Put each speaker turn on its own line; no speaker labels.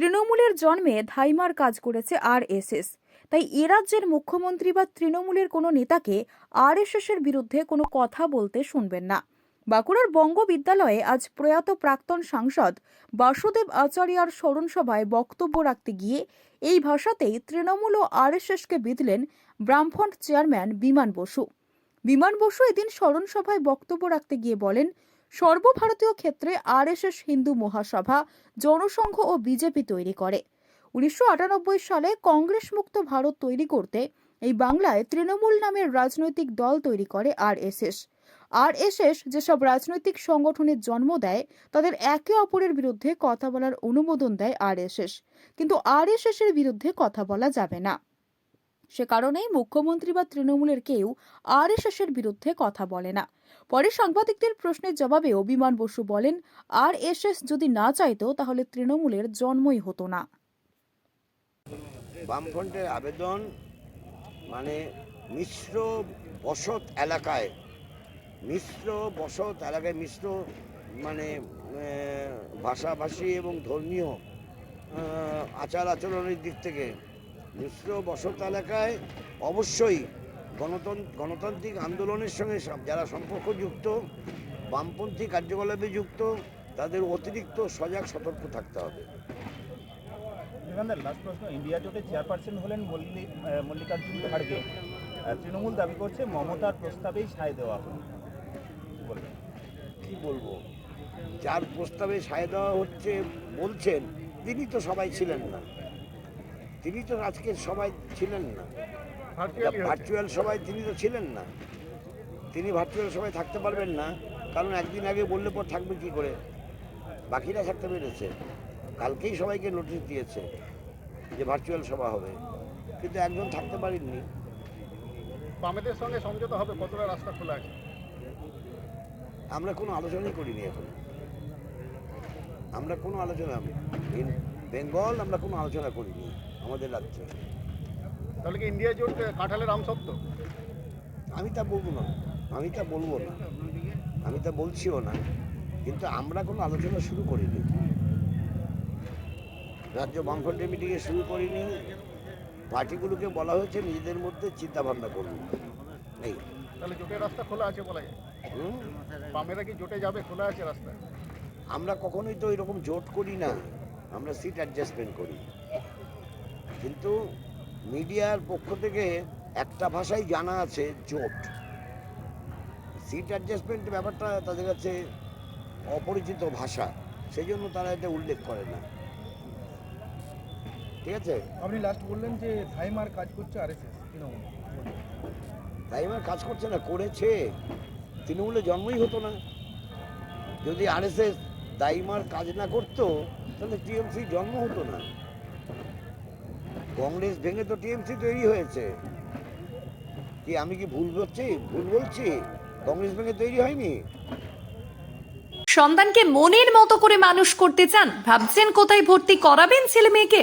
তৃণমূলের জন্মে ধাইমার কাজ করেছে আরএসএস। তাই এ রাজ্যের মুখ্যমন্ত্রী বা তৃণমূলের কোনো নেতাকে আরএসএস এর বিরুদ্ধে কোনো কথা বলতে শুনবেন না। বাঁকুড়ার বঙ্গ বিদ্যালয়ে আজ প্রয়াত প্রাক্তন সাংসদ বাসুদেব আচারিয়ার স্মরণ সভায় বক্তব্য রাখতে গিয়ে এই ভাষাতেই তৃণমূল ও আরএসএসকে বিধলেন ব্রাহ্মণ চেয়ারম্যান বিমান বসু। বিমান বসু এদিন স্মরণ সভায় বক্তব্য রাখতে গিয়ে বলেন সর্বভারতীয় ক্ষেত্রে আরএসএস হিন্দু মহাসভা, জনসংঘ ও বিজেপি তৈরি করে। উনিশশো আটানব্বই সালে কংগ্রেস মুক্ত ভারত তৈরি করতে এই বাংলায় তৃণমূল নামের রাজনৈতিক দল তৈরি করে আরএসএস। আরএসএস যেসব রাজনৈতিক সংগঠনের জন্ম দেয়, তাদের একে অপরের বিরুদ্ধে কথা বলার অনুমোদন দেয় আরএসএস। কিন্তু আরএসএস এর বিরুদ্ধে কথা বলা যাবে না। সে কারণেই মুখ্যমন্ত্রী বা তৃণমূলের কেউ আরএসএস এর বিরুদ্ধে কথা বলে না। পরে সাংবাদিকদের প্রশ্নের জবাবে অভিমান বসু বলেন, আরএসএস যদি না চাইতো, তাহলে তৃণমূলের জন্মই হতো না।
বামফ্রন্টের আবেদন মানে মিশ্র বসত এলাকায়, মিশ্র বসত এলাকায়, মিশ্র মানে ভাষাভাষী এবং ধর্মীয় আচার আচরণের দিক থেকে মিশ্র বসত এলাকায় অবশ্যই গণতন্ত্র গণতান্ত্রিক আন্দোলনের সঙ্গে যারা সম্পর্কযুক্ত বামপন্থী কার্যকলাপে যুক্ত তাদের অতিরিক্ত সজাগ সতর্ক থাকতে হবে।
লাস্ট প্রশ্ন ইন্ডিয়া জোটে চেয়ারপারসন হলেন মল্লিক মল্লিকার্জুন খাড়গে। তৃণমূল দাবি করছে মমতার প্রস্তাবেই সায় দেওয়া কি
বলব? যার প্রস্তাবে সায় দেওয়া হচ্ছে বলছেন তিনি তো সবাই ছিলেন না। তিনি তো আজকের সবাই ছিলেন না। ভার্চুয়াল সবাই তিনি তো ছিলেন না। তিনি ভার্চুয়াল সবাই থাকতে পারবেন না কারণ একদিন আগে বললে পর থাকবে কি করে? বাকিরা থাকতে পেরেছে। কালকেই সবাইকে নোটিশ দিয়েছে যে ভার্চুয়াল সভা হবে। কিন্তু একজন থাকতে পারেননি।
বামেদের সঙ্গে সমঝোতা হবে কতটা রাস্তা খোলা আছে?
আমরা কোনো আলোচনাই করিনি এখন। আমরা কোনো আলোচনা বেঙ্গল আমরা কোনো আলোচনা করিনি আমাদের রাজ্যে।
তাহলে কি ইন্ডিয়া জোট কাঁঠালের আম সত্য
আমি তা বলব না আমি তা বলব না আমি তা বলছিও না কিন্তু আমরা কোনো আলোচনা শুরু করিনি। রাজ্য বামফ্রন্টের মিটিংয়ে শুরু করিনি পার্টিগুলোকে বলা হয়েছে নিজেদের মধ্যে চিন্তা ভাবনা করুন। এই।
তাহলে জোটের রাস্তা খোলা আছে বলা যায়? বামেরা কি জোটে যাবে খোলা আছে রাস্তা?
আমরা কখনোই তো এরকম জোট করি না। আমরা সিট অ্যাডজাস্টমেন্ট করি। কিন্তু মিডিয়ার পক্ষ থেকে একটা ভাষাই জানা আছে জোট। সিট অ্যাডজাস্টমেন্ট ব্যাপারটা তাদের কাছে অপরিচিত ভাষা সেই জন্য তারা এটা উল্লেখ করে না। ঠিক আছে?
আপনি লাস্ট বললেন যে থাইমার কাজ করছে আরএসএস তৃণমূল।
তাই আমার কাজ করছে না করেছে। তৃণমূলে জন্মই হতো না। যদি আরএসএস দাইমার কাজ না করতো তাহলে টিএমসি জন্ম হতো না। কংগ্রেস ভেঙে তো টিএমসি তৈরি হয়েছে। কি আমি কি ভুল বলছি? ভুল বলছি? কংগ্রেস ভেঙে তৈরি হয়নি?
সন্তানকে মনের মতো করে মানুষ করতে চান? ভাবছেন কোথায় ভর্তি করাবেন ছেলে মেয়েকে